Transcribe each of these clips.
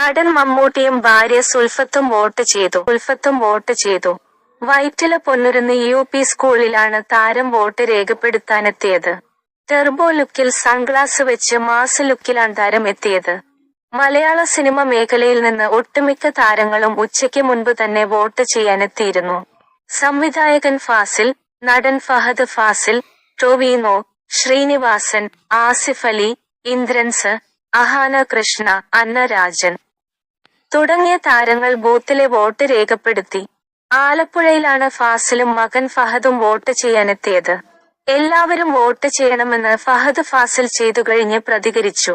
നടൻ മമ്മൂട്ടിയും ഭാര്യ സുൽഫത്തും വോട്ട് ചെയ്തു. സുൽഫത്തും വോട്ട് ചെയ്തു. വൈറ്റില പൊന്നുരുന്ന് യു പി സ്കൂളിലാണ് താരം വോട്ട് രേഖപ്പെടുത്താനെത്തിയത്. ടെർബോ ലുക്കിൽ സൺഗ്ലാസ് വെച്ച് മാസ് ലുക്കിലാണ് താരം എത്തിയത്. മലയാള സിനിമ മേഖലയിൽ നിന്ന് ഒട്ടുമിക്ക താരങ്ങളും ഉച്ചയ്ക്ക് മുൻപ് തന്നെ വോട്ട് ചെയ്യാനെത്തിയിരുന്നു. സംവിധായകൻ ഫാസിൽ നടൻ ഫഹദ് ഫാസിൽ ടൊവീനോ ശ്രീനിവാസൻ ആസിഫ് അലി ഇന്ദ്രൻസ് അഹാന കൃഷ്ണ അന്ന രാജൻ. തുടങ്ങിയ താരങ്ങൾ ബൂത്തിലെ വോട്ട് രേഖപ്പെടുത്തി. ആലപ്പുഴയിലാണ് ഫാസിലും മകൻ ഫഹദും വോട്ട് ചെയ്യാനെത്തിയത്. എല്ലാവരും വോട്ട് ചെയ്യണമെന്ന് ഫഹദ് ഫാസിൽ ചെയ്തു കഴിഞ്ഞ് പ്രതികരിച്ചു.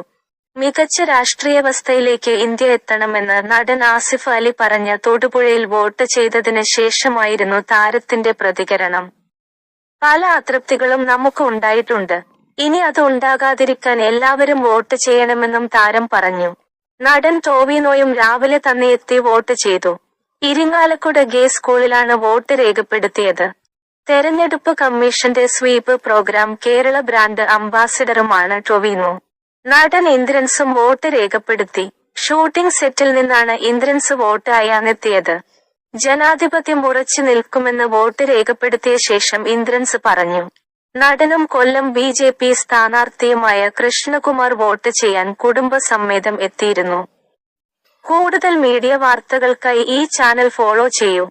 മികച്ച രാഷ്ട്രീയാവസ്ഥയിലേക്ക് ഇന്ത്യ എത്തണമെന്ന് നടൻ ആസിഫ് അലി പറഞ്ഞ തൊടുപുഴയിൽ വോട്ട് ചെയ്തതിന് ശേഷമായിരുന്നു താരത്തിന്റെ പ്രതികരണം. പല അതൃപ്തികളും നമുക്ക് ഉണ്ടായിട്ടുണ്ട്. ഇനി അത് ഉണ്ടാകാതിരിക്കാൻ എല്ലാവരും വോട്ട് ചെയ്യണമെന്നും താരം പറഞ്ഞു. നടൻ ടോവിനോയും രാവിലെ തന്നെ എത്തി വോട്ട് ചെയ്തു. ഇരിങ്ങാലക്കുട ഗേ സ്കൂളിലാണ് വോട്ട് രേഖപ്പെടുത്തിയത്. തെരഞ്ഞെടുപ്പ് കമ്മീഷന്റെ സ്വീപ് പ്രോഗ്രാം കേരള ബ്രാൻഡ് അംബാസിഡറുമാണ് ടൊവിനോ നടൻ ഇന്ദ്രൻസും വോട്ട് രേഖപ്പെടുത്തി. ഷൂട്ടിംഗ് സെറ്റിൽ നിന്നാണ് ഇന്ദ്രൻസ് വോട്ട് അയാനെത്തിയത്. ജനാധിപത്യം ഉറച്ചു നിൽക്കുമെന്ന് വോട്ട് രേഖപ്പെടുത്തിയ ശേഷം ഇന്ദ്രൻസ് പറഞ്ഞു. നടനും കൊല്ലം ബി ജെ പി സ്ഥാനാർത്ഥിയുമായ കൃഷ്ണകുമാർ വോട്ട് ചെയ്യാൻ കുടുംബസമ്മേതം എത്തിയിരുന്നു. കൂടുതൽ മീഡിയ വാർത്തകൾക്കായി ഈ ചാനൽ ഫോളോ ചെയ്യൂ.